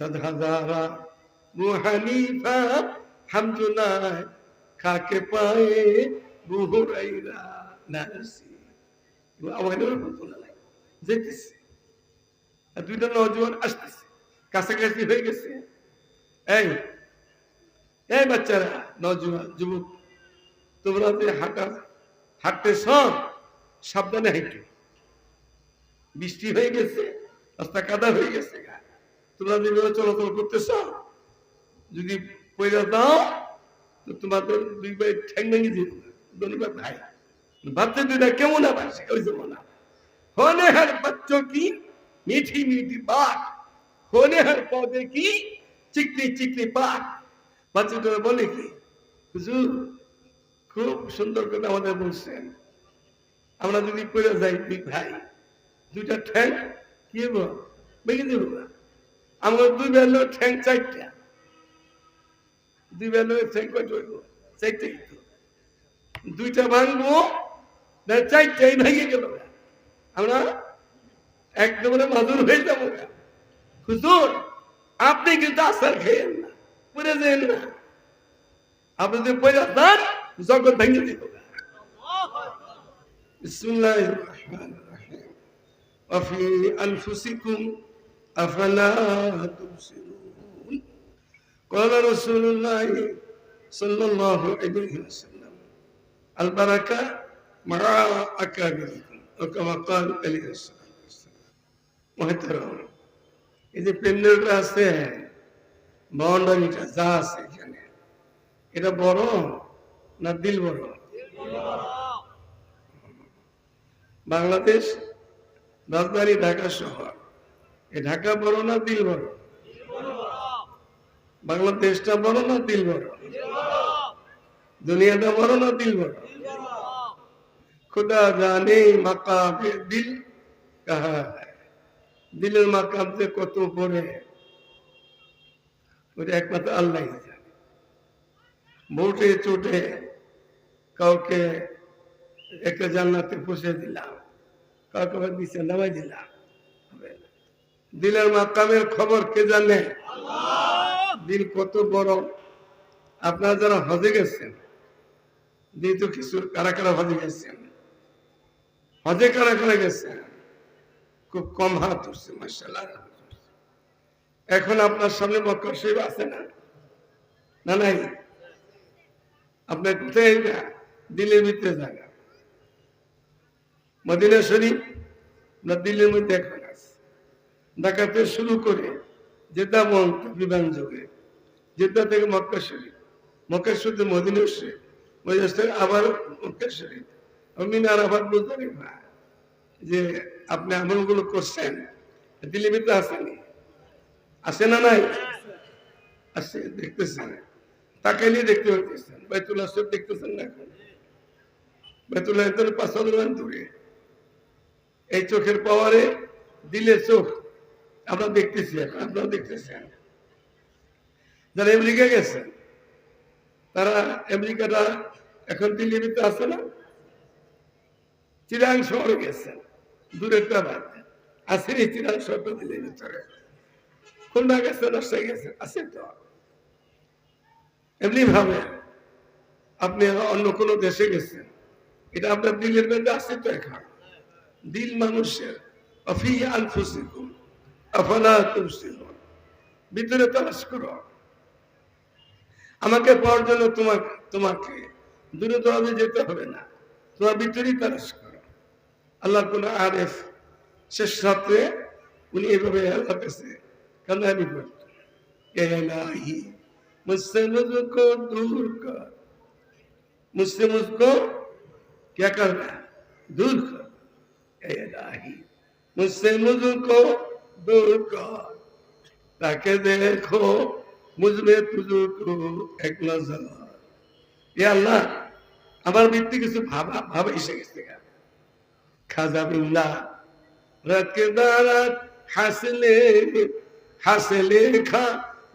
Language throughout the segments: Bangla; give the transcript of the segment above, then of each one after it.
সদহাজারা মুহানিফা হামদুল্লাহ খাকে পায়ে বুহুরাইরা নাসি। আমাদের রহমতুল্লাহ যেতেছে। আর দুইটা নজওয়ান আসতেছে। কাছাকাছি হয়ে গেছে। এই এই বাচ্চারা, নজওয়ান, যুবক, তোমরা যে হাঁটা, হাঁটতেছ, সাবধানে হাঁটো। বৃষ্টি হয়ে গেছে, রাস্তা কাদা হয়ে গেছে তোমরা যেভাবে চলাচল করতেছ যদি পয়লা দাও তো তোমাদের দুই ভাই ঠ্যাং ভেঙে দিল ধন্যবাদ ভাই বাচ্চা দুইটা কেমন আবার ওই যেমন না होने हर बच्चों की मीठी मीठी बात होने हर पौधे की चिकनी चिकनी बात বাচ্চাটা বলে কি হুজুর খুব সুন্দর করে আমাদের বলছেন আমরা যদি করে যাই দুই ভাই দুইটা ঠ্যাং কি হবো ভেঙে দেবো না আমার দুই বেলো ঠ্যাং চারটা দুই বেলো ঠ্যাং কয়টা হইব চারটাই তো দুইটা ভাঙবো না চারটাই ভেঙে গেল আমরা একদম মাদুর হয়ে যাবো না। হুজুর আপনি কিন্তু আসার খেয়েন না পরে যেন না আপনি যদি পরে যান জগৎ ভেঙে দিব بسم الله الرحمن الرحيم وفي أنفسكم أفلا تبصرون قال رسول الله صلى الله عليه وسلم البركة مع أكابركم وكما قال عليه الصلاة والسلام محترم এই যে প্যান্ডেলটা আছে বাউন্ডারিটা যা আছে এখানে এটা বড় না দিল বড় বাংলাদেশ রাজধানী ঢাকা শহর ঢাকা বড় না দিল বড়? বাংলাদেশটা বড় না দিল বড়? দুনিয়াটা বড় না দিল বড়? খুদা জানে দিল দিলের মাকাম যে কত পরে? ওটা একমাত্র আল্লাহ বউটে চোটে কাউকে একটা জান্নাতে পুষে দিলাম, কাউকে দিচ্ছে নামাই দিলাম। দিলের মাকামের খবর কে জানে? দিল কত বড়। আপনারা যারা হজে গেছেন দিল তো কিছু কারা কারা হজে গেছেন হজে কারা কারা গেছেন? খুব কম হাত উঠছে মার্শাল্লাহ এখন আপনার সামনে মক্কা শরীফ আছে না? না নাই? আপনার কোথায় না? দিল্লির ভিতরে জায়গা। মদিনা শরীফ না দিল্লির মধ্যে এখন? ঢাকাতে শুরু করে জেদ্দা বিমান যোগে। জেদ্দা থেকে মক্কা শরীফ। মক্কা শরীফ মদিনা আবার মক্কা শরীফ। মিনার আবার মুজদালিফা যে আপনি আমলগুলো করছেন দিল্লি ভিতরে আসেনি আসে না নাই? আসে দেখতেছেন। তাকাইলে দেখতে পাইতেছেন বাইতুল্লাহ সব দেখতেছেন না এখন? বাইতুল্লাহ পাঁচ দূরে। এই চোখের পাওয়ারে দিলে চোখ আমরা দেখতেছি এখন আপনারা দেখতেছেন যারা আমেরিকা গেছেন তারা আমেরিকাটা এখন দিল্লির আসে না? চিরাং শহরে গেছেন দূরেরটা বাদ। আছে এই চিরাং শহরটা দিল্লির ভিতরে? খুলনা গেছে, রাজশাহী গেছে, আছে তো। এমনি ভাবে আপনি অন্য কোনো দেশে গেছেন, এটা আপনার দিলের মধ্যে আছে তো এখন। দিল মানুষের অফি আনফুসিকুম। আফালা তুমসিকুম ভিতরে তালাশ করো আমাকে পাওয়ার জন্য তোমাকে তোমাকে দূরে দূরে যেতে হবে না তোমার ভিতরেই তালাশ করো আল্লাহ কোন আরেফ শেষ রাত্রে উনি এভাবে আল্লাহ কাছে কান্দানি করতেন এ ইলাহি मुझसे मुझको दूर कर मुझसे मुझको क्या करना है दूर कर ए इलाही मुझसे मुझको दूर कर ताकि देखो मुझ में तुझको एक नजर ये अल्लाह আমার মৃত্যু কিছু ভাবা ভাবা এসে গেছে খাজা বিল্লাহ রাতকে দাঁড়াত হাসলে হাসলে খা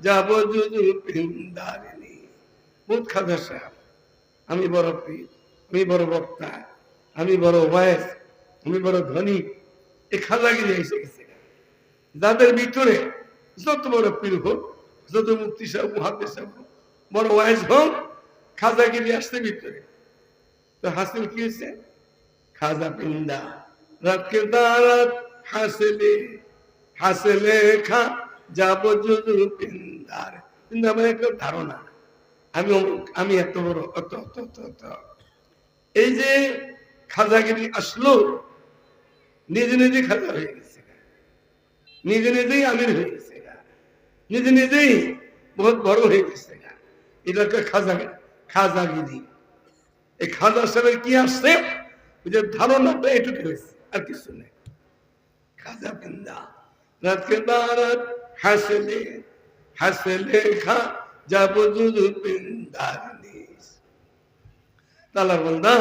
যাব জুজু পিন্দারিনি বহুত খাজা সাহেব আমি বড় পীর আমি বড় বক্তা আমি বড় ওয়াইস আমি বড় ধনী এই খাজাগিরি এসে গেছে যাদের ভিতরে যত বড় পীর হোক, যত মুক্তি সাহেব মহাদেশ সাহেব বড় ওয়াইজ হোক, খাজা খাজাগিরি আসতে ভিতরে। তো হাসিল কি হয়েছে? খাজা পিন্দা। রাতকে দাঁড়াত হাসলে হাসলে খা, যাব পিন্দার। পিন্দা মানে একটা ধারণা। আমি আমি এত বড়, অত অত অত অত। এই যে খাজাগিরি আসলো, নিজে নিজে খাজা হয়ে গেছে। নিজে নিজেই আমির হয়ে গেছে নিজে নিজেই বহুত বড় হয়ে গেছে এটাকে খাজা খাজাগিরি এই খাজা সাহেবের কি আসছে? যে ধারণাটা এটুকু হয়েছে, আর কিছু নেই। খাজা রাতকে হাসলে হাসলে খা নিস তালা বন্দা,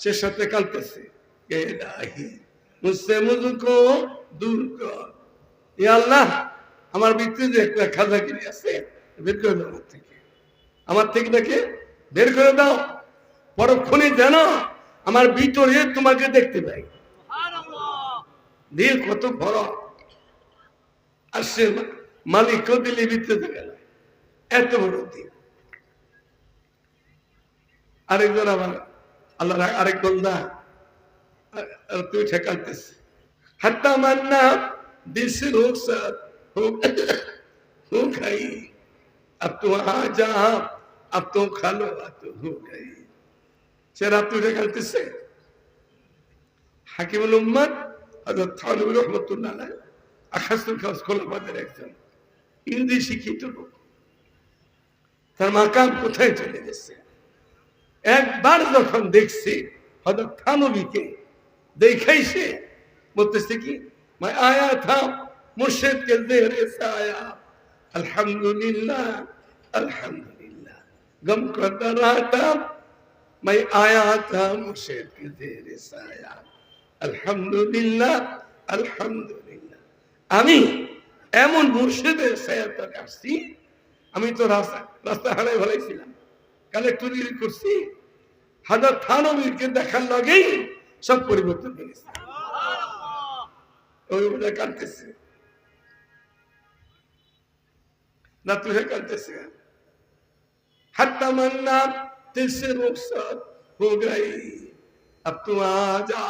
সে সাথে কাঁদতেছে কে রাহি মুঝসে মুঝকো দূর কর। এ আল্লাহ, আমার ভিতরে যে একটা খাজাগিরি আছে বের করে দাও আমার থেকে। আমার থেকে তাকে বের করে দাও। পরক্ষণে যেন আমার ভিতরে তোমাকে দেখতে পাই। দিল কত বড়। আর সে মালিক দিলে ভিতরে গেল। এত বড় দিল। আরেকজন আবার আল্লাহ আরেক আর তুই ঠেকাতেছিস হাত্তা মান্না दिल से लोग साथ हो हो गई अब तो आ जा अब तो खा लो अब तो हो गई সে রাত্রি ঠেকাতেছে হাকিমুল উম্মদ হযরত থানবী রাহমাতুল্লাহ আলাইহি আখাসুল খাস খোলাফাদের একজন ইংরেজি শিক্ষিত লোক তার মাকাম কোথায় চলে গেছে একবার যখন দেখছি হয়তো থানবীকে দেখাই সে বলতেছে কি मैं आया था मुर्शिद के देहरे से आया अल्हम्दुलिल्लाह अल्हम्दुलिल्लाह गम करता रहा था मैं आया था मुर्शिद के देहरे से आया अल्हम्दुलिल्लाह अल्हम्दुलिल्लाह আমি এমন মুর্শিদের সায়াতে আসছি আমি তো রাস্তা রাস্তা হারাই ভালাইছিলাম কালেক্টরি করছি হাজার থানবীরকে দেখার লগেই সব পরিবর্তন হয়ে গেছে ওই ওটা কাটতেছে না তুই কাটতেছে हद तमन्ना दिल से रुखसत हो गई अब तू आ जा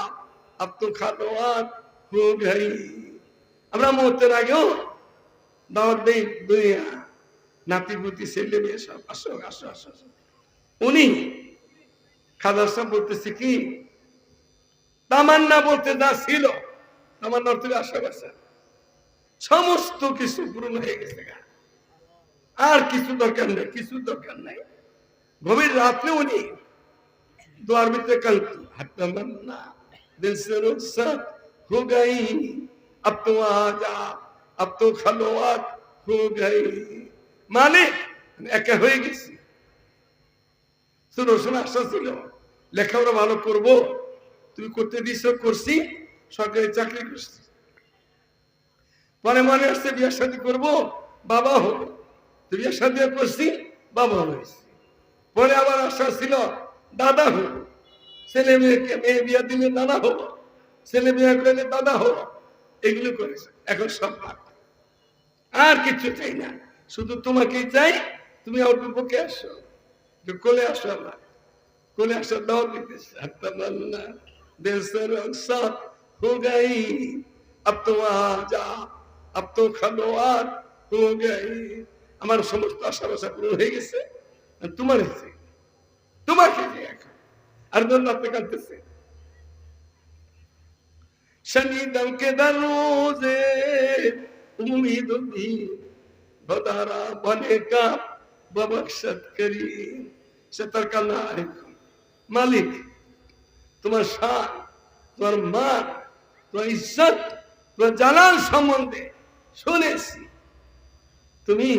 अब तो खालोआत हो गई আমরা মতের আগেও দাওয়াত দেই দুনিয়া নাতি পুতি ছেলে মেয়ে সব আসো আসো আসো আসো। উনি খাদার সাহেব বলতেছে কি তামান্না বলতে যা ছিল আমার নর্থের গেছে সমস্ত কিছু পূরণ হয়ে গেছে আর কিছু দরকার নেই, কিছু দরকার নেই। গভীর রাত্রে উনি দোয়ার ভিতরে কাল হাঁটতাম তো আজা মানে একা হয়ে ভালো করব, তুমি করতে দিছো, করছি। সরকারি চাকরি করছে। মনে মনে আসছে বিয়ের সাথে করব, বাবা হলো বিয়ের সাথে করছি, বাবা হয়েছে পরে আবার আশা ছিল, দাদা হলো ছেলে মেয়েকে মেয়ে বিয়া দিলে দাদা হলো ছেলে মেয়ে করলে দাদা হলো এগুলো করেছে। এখন সব আর কিছু চাই না। শুধু তোমাকেই চাই, তুমি আমার পক্ষে আসো। যে কোলে আসো আমার। কোলে আসার দাও দিতেছে হাত্তা মান্না দেশের हो गई अब तो वहां जा अब तो खलोआत हो गई আমার সমস্ত আশা বাসা পূরণ হয়ে গেছে আর তোমার হয়েছে তোমাকে যে এখন আর জন্য আপনি কাঁদতেছে शनिदम के दरोजे उम्मीद भी बदारा बने का बबक्षत करी सतर्क मालिक তোমার শান তোমার মান তোমার ইজ্জত তোমার জালাল সম্বন্ধে শুনেছি। তুমি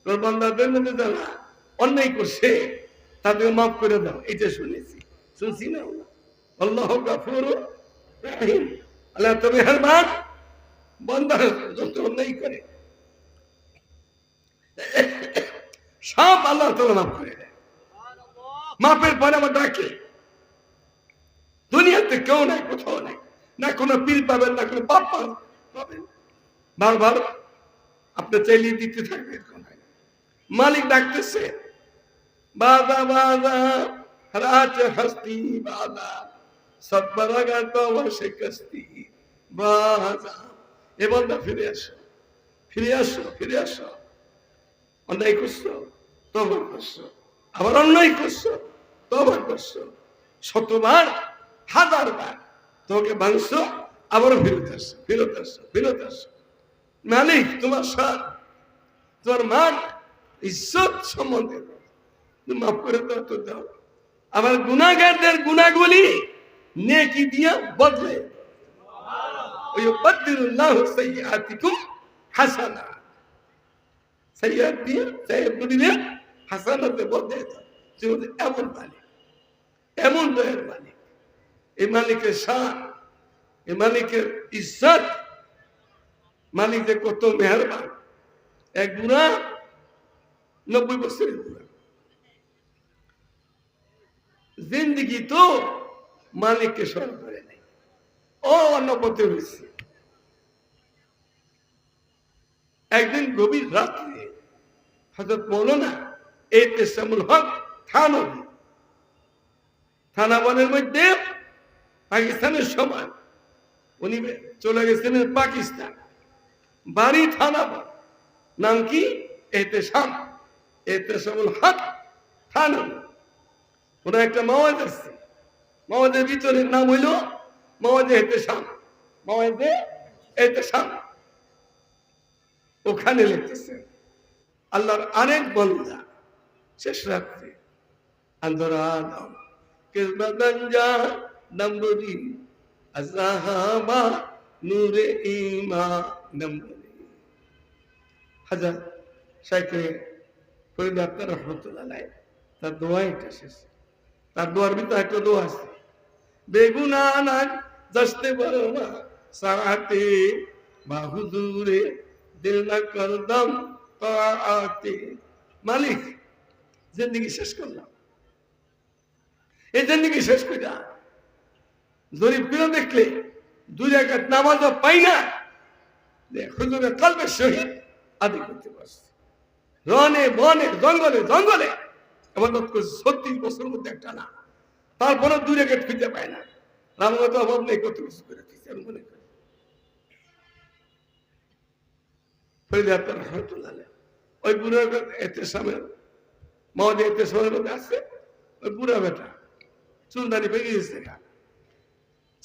তোমার বান্দাদের মধ্যে যারা অন্যায় করছে তাদের মাফ করে দাও এটা শুনেছি। শুনছি না? আল্লাহ গাফুর আল্লাহ তো মেহরবান বান্দা যত অন্যায় করে, সব আল্লাহ তালা মাফ করে দেয়। মাপের পরে আমার ডাকে। দুনিয়াতে কেউ নাই, কোথাও নাই। না কোনো পীর পাবেন, না কোনো বাপ পাবেন। বারবার আপনি চাইলে দিতে থাকবে। মালিক ডাকতেছে বাদা বাদা রাজ হস্তি বাদা সব্বরাগা তো সে কস্তি বাদা এ বন্ধা, ফিরে আসো ফিরে আসো ফিরে আসো। অন্যায় করছ, তবা করছ। আবার অন্যায় করছ, তবা করছ। শতবার হাজার তোকে ভাঙছো আবার ফেরত আসছো ফেরত আসছো ফেরত আসছো। মালিক, তোমার সার তোমার মান, ইজ্জত সম্বন্ধে। মাফ করে দাও, তো দাও। আবার গুনাগারদের গুনাগুলি নেকি বদলে। ওই বদলুল্লাহ সাইয়াতিকুম হাসানা। সাইয়াত দিয়ে সাইয়াত দিয়ে হাসানাতে বদলে দাও। এমন মালিক, এমন দয়ের মালিক। এই মালিকের শান এই মালিকের ইজ্জত মালিক যে কত মেহরবান। এক গুণা নব্বই বছরের গুণা জিন্দগি তো মালিককে স্মরণ করে নাই। অন্য হয়েছে। একদিন গভীর রাত্রে হজরত মৌলানা এই তেসামুল হক থানা বনের মধ্যে পাকিস্তানের সমান উনি চলে গেছিলেন পাকিস্তান। বাড়ি থানা নাম কি? এতে শামুল হক থানা ওনার একটা মাওয়াজ আসছে মাওয়াজের ভিতরের নাম হইল মাওয়াজে মাওয়াজে ওখানে লিখতেছে, আল্লাহর আরেক বন্দা শেষ রাত্রে। আন্দরা আদম কিসমতঞ্জা নম্বরি নূরে ইমা নম্বরি হাজার ফরিদ রহমতুল্লাহ তার দোয়া এটা শেষ। তার দোয়ার ভিতরে একটা দোয়া আছে। বেগুনা নাক দশতে সারাতে বাহুদুরে দিল না করদম মালিক, জিন্দগি শেষ করলাম। এই জিন্দগি শেষ কইরা জরিপ করে দেখলে? দুই রাকাত নামাজ পাই না। হুজুরের শহীদ, আদি করতে পারছে। রনে বনে, জঙ্গলে জঙ্গলে। এমন ছত্রিশ বছরের মধ্যে একটা না। তারপরে দুই রেখে খুঁজে পায় না। রামগত অভাব নেই, কত কিছু করে দিচ্ছে আমি মনে করি। ওই বুড়ো এতে সামনে মহাদে এতে সময়ের মধ্যে আসছে ওই বুড়া বেটা চুলদানি পেয়ে গেছে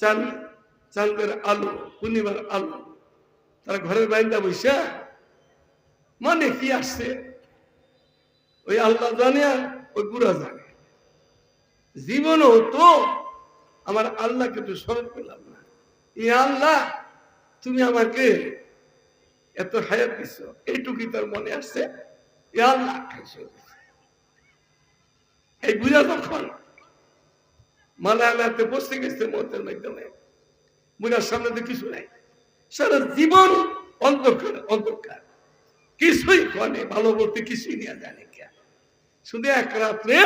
গা চাঁদ চাঁদের আলো পূর্ণিমার আলো, তারা ঘরের বাইন্দা বৈশা মানে কি আসছে? ওই আল্লাহ জানে আর ওই বুড়া জানে। জীবনও তো আমার আল্লাহকে তো স্মরণ করলাম না। এই আল্লাহ, তুমি আমাকে এত হায়াত দিছ, এইটুকুই তার মনে আসছে। এ আল্লাহ এই বুঝা তখন মালায়ালাতে বসতে গেছে মতের মাধ্যমে। বুঝার সামনে তো কিছু নাই। সারা জীবন অন্ধকার অন্ধকার। কিছুই কনে, ভালো বলতে কিছুই নেওয়া জানে কে। শুধু এক রাত্রে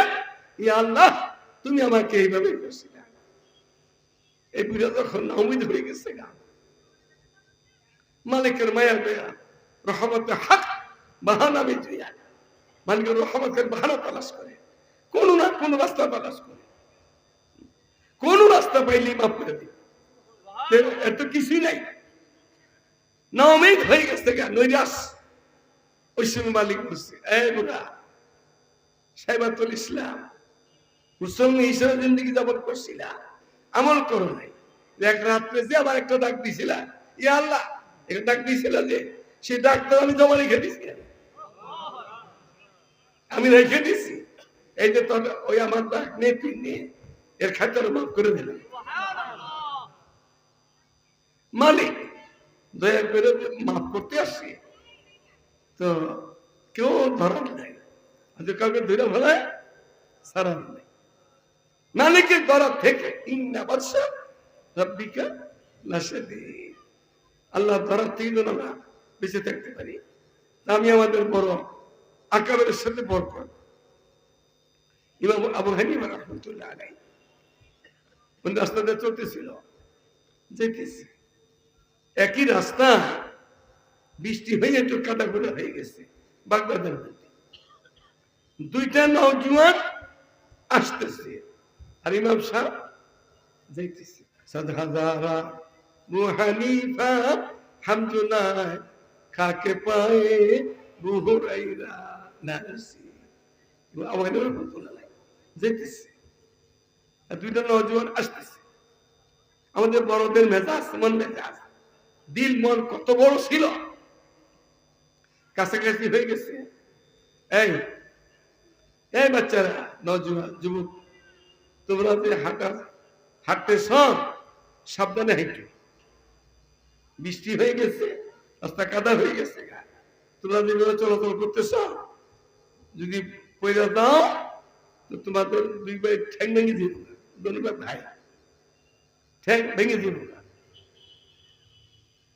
ই আল্লাহ, তুমি আমাকে এইভাবে করছিলে। এই বুঝা তখন অমিত হয়ে গেছে গা, মালিকের মায়া দয়া রহমতে হাক বাহানা মিটিয়া মালিকের রহমতের বাহানা তালাশ করে। কোনো না কোনো রাস্তা তালাশ করে। কোন রাস্তা পাইলেই মাফ করে দিই এত কিছুই নাই। নামেই হয়ে গেছে গা নৈরাস ওই সময় মালিক বলছে, এই বুড়া, সাইবাতুল ইসলাম, মুসলমান হিসেবে জিন্দগি যাপন করছিলা, আমল করো নাই। এক রাত্রে যে আবার একটা ডাক দিছিলা ইয়া আল্লাহ, একটা ডাক দিয়েছিল যে সেই ডাক্তার আমি জমা রেখে দিছি আমি রেখে দিছি। এই যে তবে ওই আমার ডাক নেই তুই নিয়ে এর খাতার মাফ করে দিলাম। মালিক, দয়া করে মাফ করতে আসছি তো কেউ ধরার নাই। হয়তো কাউকে ধরে ফেলায় সারার নেই। মালিকের ধরা থেকে, ইন্না বাদশা রব্বিকা লাশে আল্লাহ থেকে যেন আমরা বেঁচে থাকতে পারি। আমি আমাদের বড় আকাবের সাথে বরকত। ইমাম আবু হানিফা রহমতুল্লাহ আলাই কোন রাস্তাতে চলতেছিল। যেতেছে। একই রাস্তা, বৃষ্টি হয়ে একটু কাটা করে হয়ে গেছে বাগদাদের মধ্যে দুইটা নওজুয়ান আসতেছে। আর ইমাম সাহেব যাইতেছে। সাদহাজারা মুহানিফা হামদুল্লাহ কাকে পায়ে বুহুরাইরা নাসি আমাদের বলতো না যেতেছে দুইটা নজওয়ান আসতেছে। আমাদের বড়দের মেজাজ মন মেজাজ। দিল, মন কত বড় ছিল। কাছাকাছি হয়ে গেছে। এই এই বাচ্চারা যুবক, তোমরা যে হাঁটা হাঁটতেছ সাবধানে হাঁটো। বৃষ্টি হয়ে গেছে, রাস্তা কাদা হয়ে গেছে। তোমরা যেভাবে চলাচল করতেছ যদি পয়লা দাও, তো তোমাদের দুই ভাই ঠ্যাং ভেঙে দিব। ধন্যবাদ ভাই ঠ্যাং ভেঙে দিব না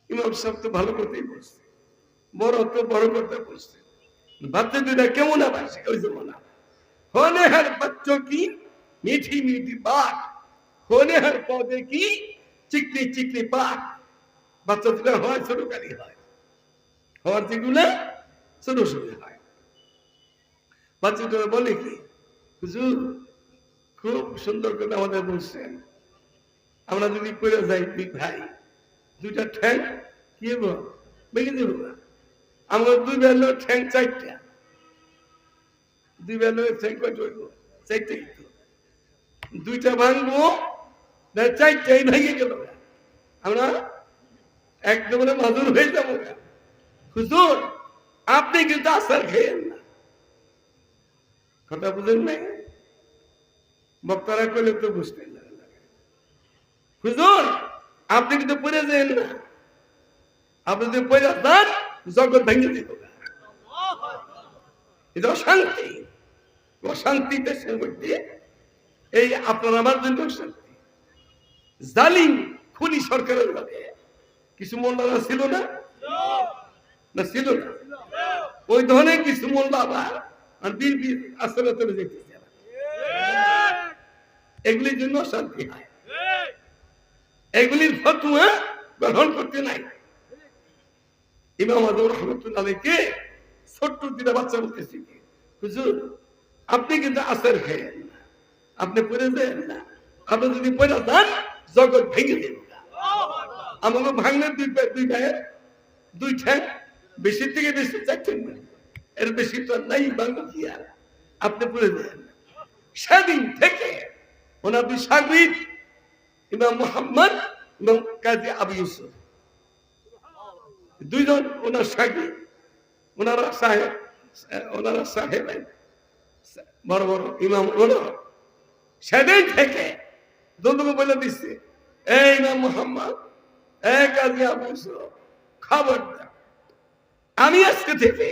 ইমাম সাহেব তো ভালো করতেই বলছে বড় তো বড় করতে বলছে বাচ্চা দুটা কেমন আবার ওই যেমন होने हर बच्चों की मीठी मीठी बात होने हर पौधे की चिकनी चिकनी बात বাচ্চা দুটা হয় ছোট কালি হয় হওয়ার যেগুলো ছোট ছোট হয় বাচ্চাটা বলে কি হুজুর খুব সুন্দর করে আমাদের বলছেন, আমরা যদি করে যাই দুই ভাই, দুইটা ঠ্যাং, কি ভেঙে না। আমরা দুই বেলা ঠ্যাং চারটা। দুই বেলা ঠ্যাং হইব? চারটে তো দুইটা ভাঙবো, না চারটাই ভেঙে গেল আমরা একদম মাদুর হয়ে যাব হুজুর, আপনি কিন্তু আসার খেয়েন না। কথা বুঝেন নাই? বক্তারা করলে তো বুঝতেন না হুজুর, আপনি কিন্তু পড়ে যেন না। আপনি যদি পড়ে যান, জগৎ ভেঙে দিব। এটা অশান্তি। অশান্তি দেশের মধ্যে। এই আপনার আমার জন্য অশান্তি। জালিম, খুনি সরকারের ভাবে কিছু মোল্লারা ছিল না? না, ছিল না। ওই ধরনের কিছু মোল্লা আবার আর চলে যেতেছে এগুলির জন্য শান্তি হয়। এগুলির ফতুয়া গ্রহণ করতে নাই। ইমাম আজম রহমতুল্লাহকে ছোট্ট দিনা বাচ্চা বলতেছি। হুজুর, আপনি কিন্তু আপনি দেন না। আপনি যদি পড়ে যান, জগৎ ভেঙে দেব। আমাকে ভাঙলেন দুই দুই গায়ে দুই ঠ্যাং বেশি থেকে বেশি ঠ্যাং এর বেশি তো নাই বাংলা কি আর আপনি পড়ে দেন সেদিন থেকে ওনার দুই ইমাম মোহাম্মদ এবং কাজী আবু ইউসুফ দুইজন ওনার সাগরিক ওনারা সাহেব ওনারা সাহেব বড় বড় ইমাম ওনারা সেদিন থেকে দুটোকে বলে দিচ্ছে এই ইমাম মোহাম্মদ এক কাজী আবু ইউসুফ খবরদার আমি আজকে থেকে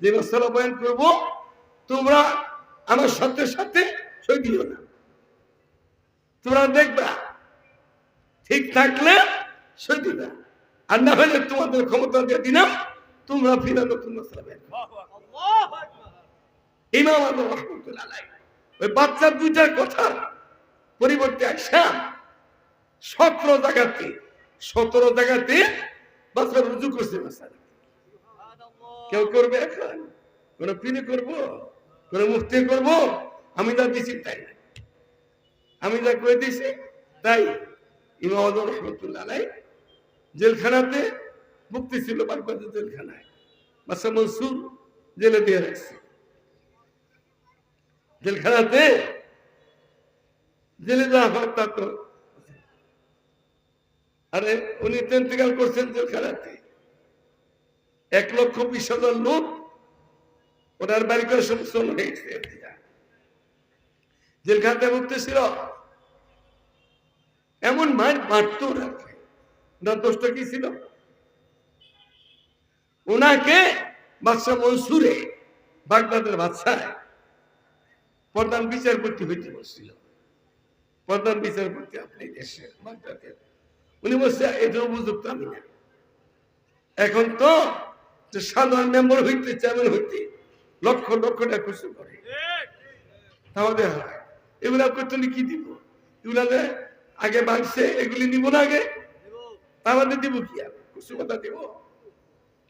যে মশলা বয়ান করব তোমরা আমার সাথে সাথে সই দিও না তোমরা দেখবা ঠিক থাকলে সই দিবা। আর না হলে তোমাদের ক্ষমতা দিয়ে দিলাম তোমরা ফিরে নতুন ইমাম রহমতুল্লাহ ওই বাচ্চার দুইটার কথা পরিবর্তে আসা সতেরো জায়গাতে সতেরো জায়গাতে বাচ্চা রুজু করছে কেউ করবে? এখন কোন পিনে করব? কোন মুক্তি করব? আমি যা দিচ্ছি তাই। আমি যা করে দিছি, তাই ইমাম আজম রহমতুল্লাহ জেলখানাতে মুক্তি ছিল, বাগবাজার জেলখানায়। বাসা মনসুর জেলে দিয়ে রাখছে। জেলখানাতে জেলে হয়, তো আরে, উনি তো ইন্তেকাল করছেন জেলখানাতে। এক লক্ষ বিশ হাজার লোক ওনার বাড়ি করে সমস্ত হয়ে জেলখানাতে মুক্তি ছিল। এমন মার মারতো ওনাকে ওনার দোষটা কি ছিল? ওনাকে বাদশাহ মনসুরে, বাগদাদের বাদশায় প্রধান বিচারপতি হইতে বসছিল। প্রধান বিচারপতি আপনি দেশে বাগদাদের উনি বলছে এটা উপযুক্ত আমি না। এখন তো সাধারণ মেম্বার হইতে, চেয়ারম্যান হইতে লক্ষ লক্ষ টাকা খুশি করে। তাহলে এগুলা করতে কি দিব? এগুলা আগে বাড়ছে এগুলি নিব না আগে। তাহলে দিব কি আর? খুশি কথা দিব?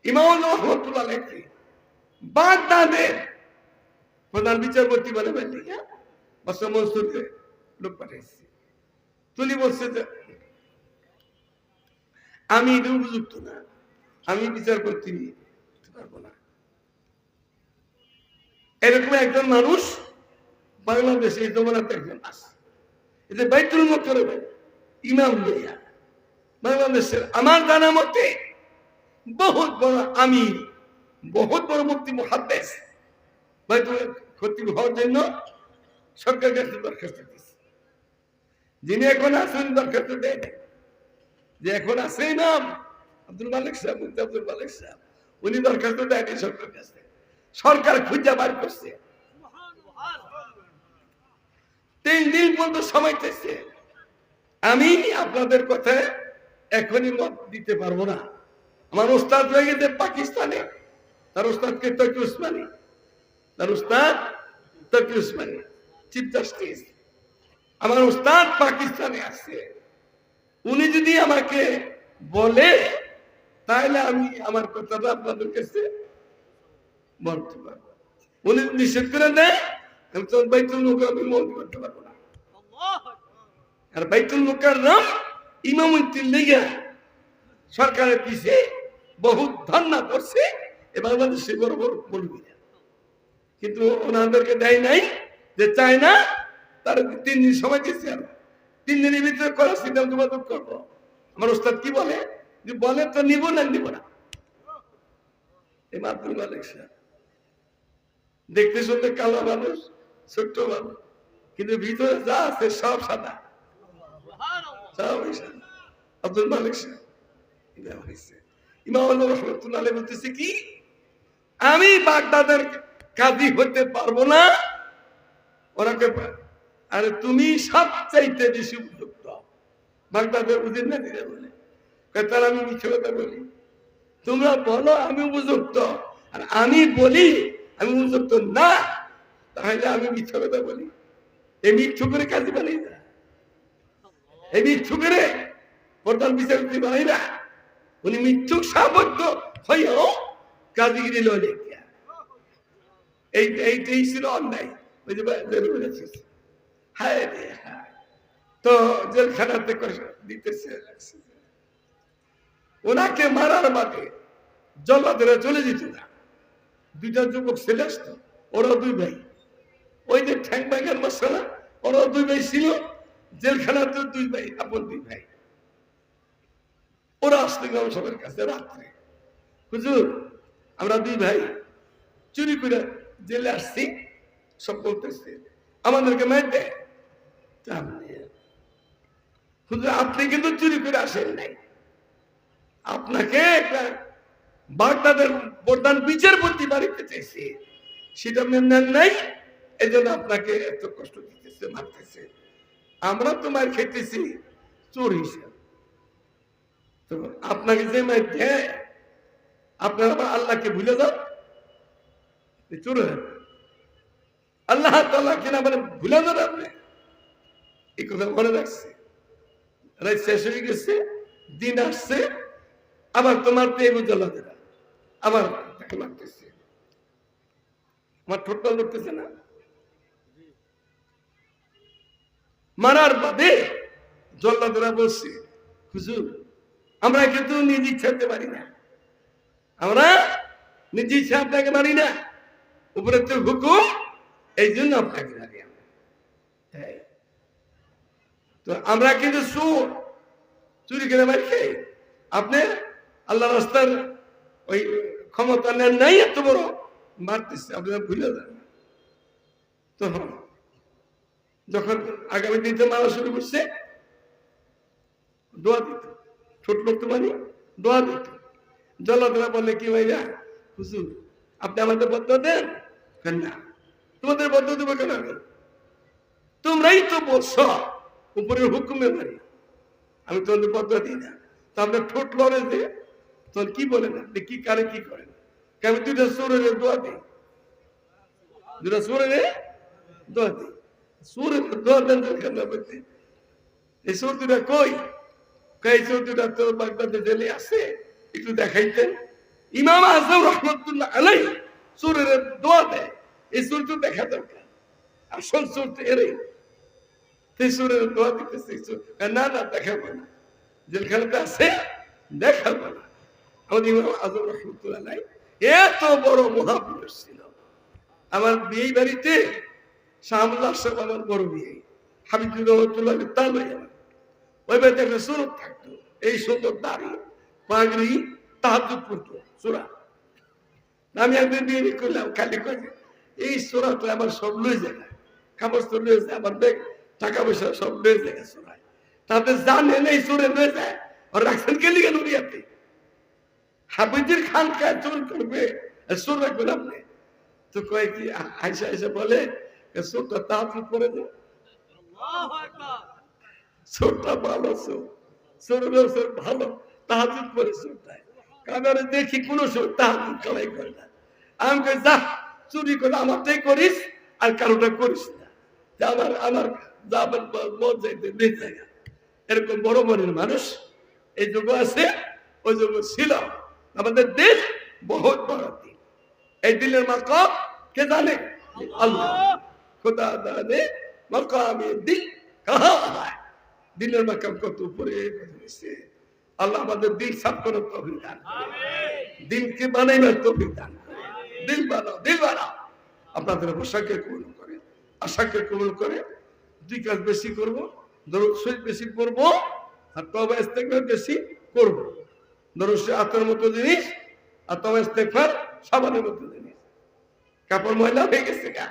ইমামুল রহমতুল্লাহ লেখে বাগদাদের প্রধান বিচারপতি বলে মনসুরকে লোক পাঠাইছি। তুলি বলছে যে, আমি এটা উপযুক্ত না। আমি বিচার পারব না। এরকম একজন মানুষ বাংলাদেশে জমানাতে একজন আছে। এতে বাইতুল মকরে ইমাম লইয়া। বাংলাদেশের আমার জানা মতে বহুত বড় আমি বহুত বড় মুক্তি মহাদ্দেশ বাইতুল ক্ষতি হওয়ার জন্য সরকার কাছে দরখাস্ত দিয়েছে। যিনি এখন আছেন দরখাস্ত দেয় নাই। যে এখন আছে নাম আব্দুল মালিক সাহেব আব্দুল মালিক সাহেব, উনি দরখাস্ত দেয়নি সরকার কাছে। সরকার খুঁজে বার করছে। তিন দিন পর্যন্ত সময় চাইছে। আমি আপনাদের কথায় এখনই মত দিতে পারব না। আমার ওস্তাদ হয়ে গেছে পাকিস্তানে। তার ওস্তাদকে তকি উসমানী। তার উস্তাদ তকি উসমানী চিফ জাস্টিস আমার ওস্তাদ পাকিস্তানে আছে। উনি যদি আমাকে বলে, তাহলে আমি আমার কথাটা আপনাদের কাছে বলতে পারব। উনি নিষেধ করে দেয় সরকারের পিছে বহুত ধর্ণা করছে বাংলাদেশে বড় বড় বলবি কিন্তু ওনাদেরকে দেয় নাই, যে চায় না, তার তিন দিন সময় দিচ্ছে আর। তিন দিনের ভিতরে করার সিদ্ধান্ত যোগাযোগ করব। আমার ওস্তাদ কি বলে? যে বলে তো নিব না নিব না। এই সাহেব। দেখতে শুনতে কালো মানুষ ছোট্ট মানুষ কিন্তু ভিতরে যা আছে সব সাদা। আব্দুল মালিক ইমাম হয়েছে ইমাম রহমতুল্লাহ বলতেছে কি? আমি বাগদাদের কাজী হতে পারব না। ওনাকে আরে তুমি সবচাইতে বেশি উপযুক্ত। বাগদাদের বুঝেন না দিলে বলে। তাহলে আমি মিথ্যে কথা বলি। তোমরা বলো আমি উপযুক্ত। আর আমি বলি আমি উপযুক্ত না। তাহলে আমি মিথ্যা কথা বলি। এই মিথ্যু করে কাজী বানাই না। এই মিথ্যু করে প্রধান বিচারপতি বানাই না উনি মিথ্যুক সাবদ্ধ হইয়াও কাজীগিরি লড়ে এই, এইটাই ছিল অন্যায়। হায় তো জেলখানাতে দিতেছে। ওনাকে মারার মাঠে জল্লাদেরা চলে যেত না। দুইটা যুবক ছেলে আসতো ওরা দুই ভাই। ওই যে ঠ্যাং ব্যাগের মশলা ওরা দুই ভাই ছিল জেলখানাতে দুই ভাই, আপন দুই ভাই। ওরা আসতে গেল সবার কাছে রাত্রে। হুজুর, আমরা দুই ভাই চুরি করে জেলে আসছি, সব বলতেছে, আমাদেরকে দেয়। হুজুর, আপনি কিন্তু চুরি করে আসেন নাই। আপনাকে একটা বাগদাদের প্রধান বিচারপতি বাড়িতে চাইছে। সেটা নেন নাই? এই জন্য আপনাকে এত কষ্ট দিতেছে, মারতেছে। আমরা তো মার খেতেছি, চোর হিসাব। আপনাকে যে মার দেয়, আপনার আবার আল্লাহকে ভুলে যান? চোর আল্লাহ তাল্লাহ কিনা মানে ভুলে যান আপনি। এই কথা মনে রাখছে। রাত শেষ হয়ে গেছে, দিন আসছে, আবার তোমার বুঝলা দেরা আবার তাকে আমার ঠোঁটটা লড়তেছে না। মারার বাদে জল্লাদেরা বলছে হুজুর আমরা কিন্তু নিজ ইচ্ছাতে পারি না। আমরা নিজ ইচ্ছা আপনাকে মারি না। উপরে তো হুকুম এই জন্য আপনাকে মারি আমরা। তো আমরা কিন্তু সুর চুরি করে মারি খাই আপনি আল্লাহ রাস্তার ওই ক্ষমতা নেন নাই এত বড়। মারতেছে আপনারা ভুলে যান। তো যখন আগামী দিনতে মারা শুরু করছে, দোয়া দিত। ছোট লোক তো মানে দোয়া দিত। জলাদরা বলে, কি ভাইয়া হুজুর, আপনি আমাদের বদ্ধ দেন? না। তোমাদের বদ্ধ দেবো কেন তোমরাই তো বলছো, উপরের হুকুমে মারি আমি তোমাদের বদ্ধ দিই না। তো ঠোঁট লড়ে যে, তখন কি বলেন আপনি? কি কারে কি করেন? আমি দুইটা সুরের দোয়া দিই। দুটা সুরের দোয়া দিই। সুরের দোয়া দেন কেন বলতে এই সুর দুটা কই সুর দুটা তো বাগদাদে জেলে আছে একটু দেখাইতেন ইমাম আজম রহমতুল্লাহ আলাই সুরের দোয়া দেয় এই সুর তো দেখা দরকার আসল সুর তো এরাই সেই সুরের দোয়া দিতেছে এই সুর। না না দেখাবো না যেখানে আছে দেখাবো না আমাদের ইমাম আজম রহমতুল্লাহ আলাই এত বড় মহাপুরুষ ছিল আমার বিয়ে বাড়িতে শাহমুল্লাহ সাহেব আমার বড় বিয়ে হাবিবুর রহমতুল্লাহ ওই একটা সুরত থাকতো। এই সুন্দর দাড়ি পাগড়ি তাহাজুদ পড়তো, সুরা। আমি একদিন বিয়ে করলাম, খালি এই তো আমার সব যায় লয়ে যায়, আমার ব্যাগ, টাকা পয়সা সব লয়ে যায় সুরায়। তাদের জানেন এই সুরে লয়ে যায়। আর রাখছেন কে নুরিয়াতে হাবিজের খান খায় চোর করবে সুর রাখবেন আপনি। তো কয় কি আইসা আইসা বলে সুরটা ভালো সুর। সুরের সুর ভালো। তাহাজুদ করে সুরটায়। কারণ দেখি কোন সুর তাহাজুদ কামাই করে না। আমি কই যা চুরি করে আমারটাই করিস আর কারোটা করিস না। যে আমার আমার যাবার মন যাইতে নেই জায়গা এরকম বড় মনের মানুষ এই যুগ আছে ওই যুগ ছিল। আমাদের দিল বহুত বড় দিল এই দিলের মাকাম কে জানে? আল্লাহ। খোদা জানে মাকামে দিল কাহা? হয় দিলের মাকাম কত উপরে কত নিচে। আল্লাহ আমাদের দিল সাফ করার তৌফিক দান। দিলকে বানাইবার তৌফিক দান। দিল বানাও দিল বানাও। আপনাদের পোশাকে কবুল করে আশাকে কবুল করে দুই কাজ বেশি করব দরদ শরীফ বেশি করব আর তবা ইস্তেগফার বেশি করব। দরদ আতর মতো জিনিস আর তবা ইস্তেগফার সাবানের মতো জিনিস। কাপড় ময়লা হয়ে গেছে গা।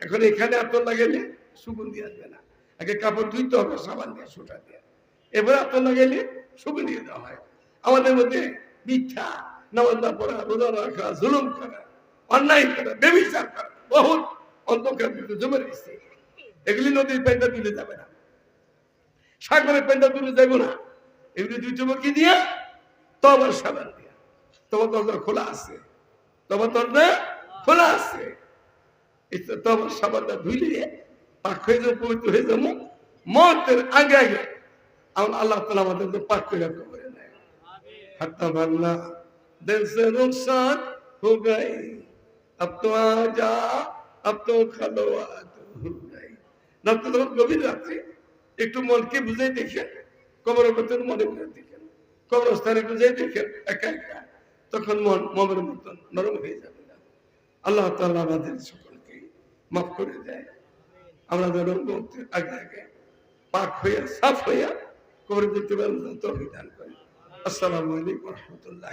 এখন এখানে আতর লাগাইলে সুগন্ধি আসবে না। আগে কাপড় ধুইতে হবে, সাবান দিয়ে, সুটা দিয়ে। এবার আতর লাগাইলে সুগন্ধি দেওয়া হয়। আমাদের মধ্যে মিথ্যা, নামাজ না পড়া, রোজা রাখা, জুলুম করা, অন্যায় করা, বেবিচার করা, বহুত অন্ধকার ভিতরে জমে রয়েছে। এগুলি নদীর পেন্টা তুলে যাবে না। সাগরের পেন্টা তুলে যাব না। এগুলি দুই চুমকি দিয়া? তবার সাবান দিয়ে। তোমার দরজা খোলা আছে। তোমার দরজা খোলা আছে। আমার সাবাটা পাক হয়ে যাব পবিত্র হয়ে যাব মতের আগে আগে আমার আল্লাহ তালা পাক করে হো গাই তো আজা তো তখন গভীর একটু মনকে বুঝে দেখেন, কবরের কথা মনে করে দেখেন। কবরস্থানে বুঝে দেখেন, একা একা। তখন মন মমের মতন নরম হয়ে যাবে না। আল্লাহ তাল্লাহ আমাদের সকল মাফ করে দেয় আমরা যেন মৌতের আগে আগে পাক হইয়া, সাফ হইয়া করে যেতে পারেন তো দান করে। আসসালামু আলাইকুম রহমতুল্লাহ